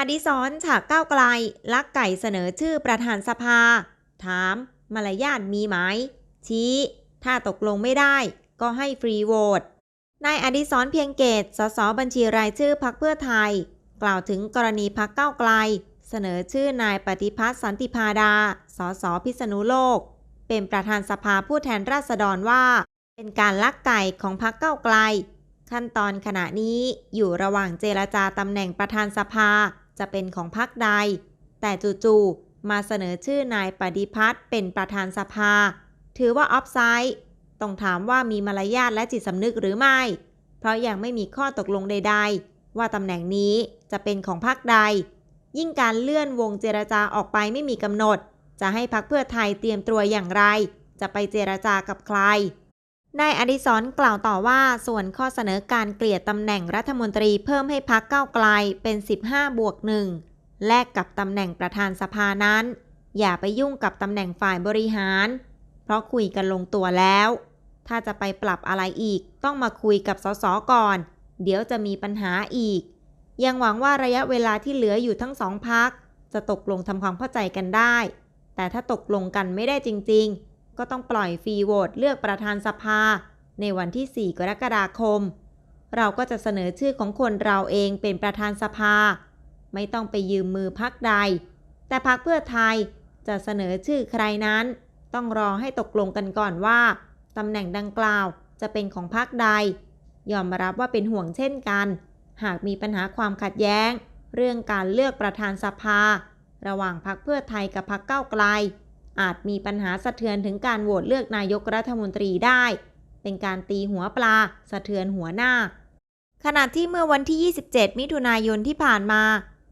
อดิศรฉากก้าวไกล ลักไก่เสนอชื่อประธานสภา ถาม มารยาทมีไหม ชี้ ถ้าตกลงไม่ได้ ก็ให้ฟรีโหวตนายอดิศรเพียงเกต สสบัญชีรายชื่อพักเพื่อไทย กล่าวถึงกรณีพักก้าวไกล เสนอชื่อนายปฏิพัฒน์สันติพาดา สสพิษณุโลก เป็นประธานสภาผู้แทนราษฎรว่า เป็นการลักไก่ของพักเก้าวไกล ขั้นตอนขณะนี้อยู่ระหว่างเจรจาตำแหน่งประธานสภา จะเป็นของพักใด แต่จู่ๆมาเสนอชื่อนายปฏิพัฒน์เป็นประธานสภา ถือว่าออฟไซด์ต้องถามว่ามีมารยาทและจิตสำนึกหรือไม่ เพราะยังไม่มีข้อตกลงใด ๆ ว่าตำแหน่งนี้จะเป็นของพรรคใด ยิ่งการเลื่อนวงเจรจาออกไปไม่มีกำหนด จะให้พักเพื่อไทยเตรียมตัวอย่างไร จะไปเจรจากับใคร นายอดิศรกล่าวต่อว่าส่วนข้อเสนอการเกลี่ยตำแหน่งรัฐมนตรีเพิ่มให้พักเก้าไกลเป็น 15 บวกหนึ่งแลกกับตำแหน่งประธานสภานั้น อย่าไปยุ่งกับตำแหน่งฝ่ายบริหาร เพราะคุยกันลงตัวแล้ว ถ้าจะไปปรับอะไรอีก ต้องมาคุยกับสสก่อน เดี๋ยวจะมีปัญหาอีก ยังหวังว่าระยะเวลาที่เหลืออยู่ทั้งสองพักจะตกลงทำความเข้าใจกันได้ แต่ถ้าตกลงกันไม่ได้จริง ๆ ก็ต้องปล่อยฟรีโหวตเลือกประธานสภา ในวันที่ 4 กรกฎาคม เราก็จะเสนอชื่อของคนเราเองเป็นประธานสภา ไม่ต้องไปยืมมือพักใด แต่พักเพื่อไทยจะเสนอชื่อใครนั้น ต้องรอให้ตกลงกันก่อนว่าตำแหน่งดังกล่าวจะเป็นของพรรคใด ยอมรับว่าเป็นห่วงเช่นกัน หากมีปัญหาความขัดแย้ง เรื่องการเลือกประธานสภา ระหว่างพรรคเพื่อไทยกับพรรคก้าไกล อาจมีปัญหาสะเทือนถึงการโหวตเลือกนายกรัฐมนตรีได้ เป็นการตีหัวปลา สะเทือนหัวหน้า ขณะที่เมื่อวันที่ 27 มิถุนายนที่ผ่านมา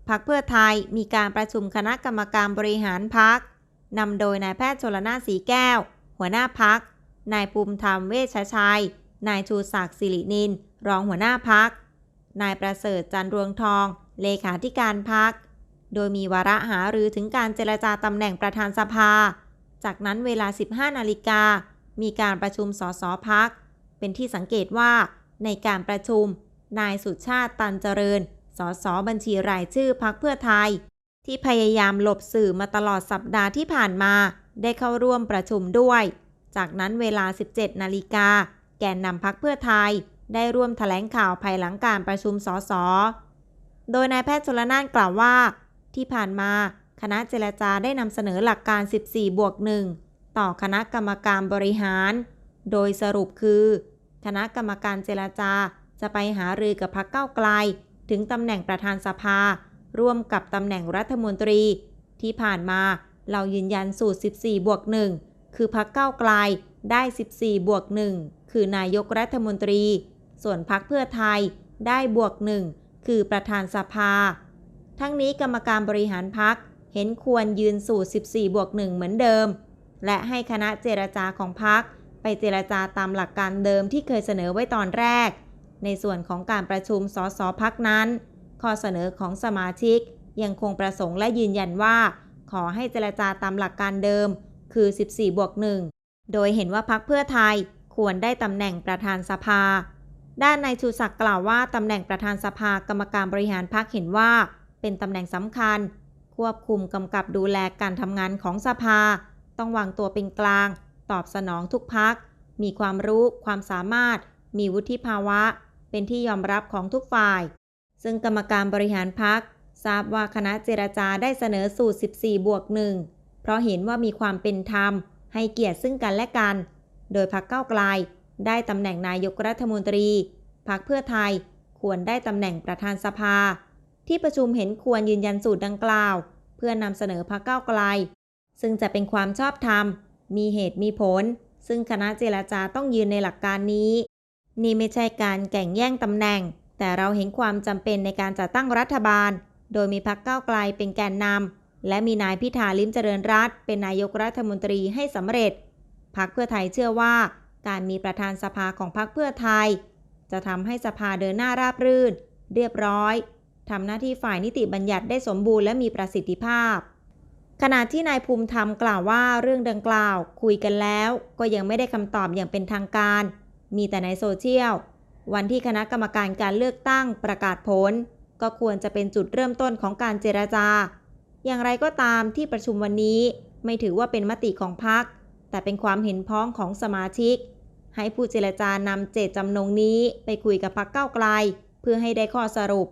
พรรคเพื่อไทยมีการประชุมคณะกรรมการบริหารพรรคนำโดยนายแพทย์ชลนาสีแก้ว หัวหน้าพัก นายภูมิธรรมเวชชัย นายชูศักดิ์สิรินิน รองหัวหน้าพัก นายประเสริฐจันรวงทอง เลขาธิการพัก โดยมีวาระหารือถึงการเจรจาตำแหน่งประธานสภา จากนั้นเวลา 15 นาฬิกา มีการประชุมสสพัก เป็นที่สังเกตว่า ในการประชุม นายสุชาติตันเจริญ สสบัญชีรายชื่อพักเพื่อไทย ที่พยายามหลบสื่อมาตลอดสัปดาห์ที่ผ่านมา ได้เข้าร่วมประชุมด้วย จากนั้นเวลา 17 นาฬิกา แกนนำพักเพื่อไทย ได้ร่วมถแถลงข่าวภายหลังการประชุมสส โดยนายแพทย์ชลนานกล่าวว่า ที่ผ่านมาคณะเจรจาได้นำเสนอหลักการ 14 บวก 1 ต่อคณะกรรมการบริหาร โดยสรุปคือ คณะกรรมการเจรจาจะไปหารือกับพักเก้าไกล ถึงตำแหน่งประธานสภา ร่วมกับตำแหน่งรัฐมนตรี ที่ผ่านมาเรายืนยันสูตร 14 บวก 1 คือพักเก้าไกลได้ 14 บวก 1 คือนายกรัฐมนตรี ส่วนพักเพื่อไทยได้บวก 1 คือประธานสภา ทั้งนี้กรรมการบริหารพักเห็นควรยืนสูตร14 บวก 1 เหมือนเดิม และให้คณะเจรจาของพักไปเจรจาตามหลักการเดิมที่เคยเสนอไว้ตอนแรก ในส่วนของการประชุมสสพักนั้น ข้อเสนอของสมาชิก ยังคงประสงค์และยืนยันว่า ขอให้เจรจาตามหลักการเดิม คือ 14 บวก 1 โดยเห็นว่าพักเพื่อไทยควรได้ตำแหน่งประธานสภา ด้านนายชูศักดิ์กล่าวว่าตำแหน่งประธานสภากรรมการบริหารพักเห็นว่า เป็นตำแหน่งสำคัญ ควบคุมกำกับดูแลการทำงานของสภา ต้องวางตัวเป็นกลาง ตอบสนองทุกพัก มีความรู้ ความสามารถ มีวุฒิภาวะ เป็นที่ยอมรับของทุกฝ่าย ซึ่งกรรมการบริหารพักทราบว่าคณะเจรจาได้เสนอสูตร 14 บวก1เพราะเห็นว่ามีความเป็นธรรม ให้เกียรติซึ่งกันและกัน โดยพักเก้าไกล ได้ตำแหน่งนายกรัฐมนตรีพักเพื่อไทยควรได้ตำแหน่งประธานสภา ที่ประชุมเห็นควรยืนยันสูตรดังกล่าว เพื่อนำเสนอพักเก้าวไกล ซึ่งจะเป็นความชอบธรรม มีเหตุมีผล ซึ่งคณะเจรจาต้องยืนในหลักการนี้ นี่ไม่ใช่การแก่งแย่งตำแหน่ง แต่เราเห็นความจำเป็นในการจัดตั้งรัฐบาล โดยมีพักเก้าวไกลเป็นแกนนำและมีนายพิธาลิ้มเจริญรัตเป็นนายกรัฐมนตรีให้สำเร็จพักเพื่อไทยเชื่อว่า การมีประธานสภาของพักเพื่อไทย จะทำให้สภาเดินหน้าราบรื่น เรียบร้อย ทำหน้าที่ฝ่ายนิติบัญญัติได้สมบูรณ์และมีประสิทธิภาพ ขณะที่นายภูมิธรรมกล่าวว่าเรื่องดังกล่าว คุยกันแล้ว ก็ยังไม่ได้คำตอบอย่างเป็นทางการ มีแต่ในโซเชียล วันที่คณะกรรมการการเลือกตั้งประกาศผล ก็ควรจะเป็นจุดเริ่มต้นของการเจรจา อย่างไรก็ตามที่ประชุมวันนี้ไม่ถือว่าเป็นมติของพรรคแต่เป็นความเห็นพ้องของสมาชิก ให้ผู้เจรจานำเจตจำนงนี้ไปคุยกับพรรคก้าไกล เพื่อให้ได้ข้อสรุป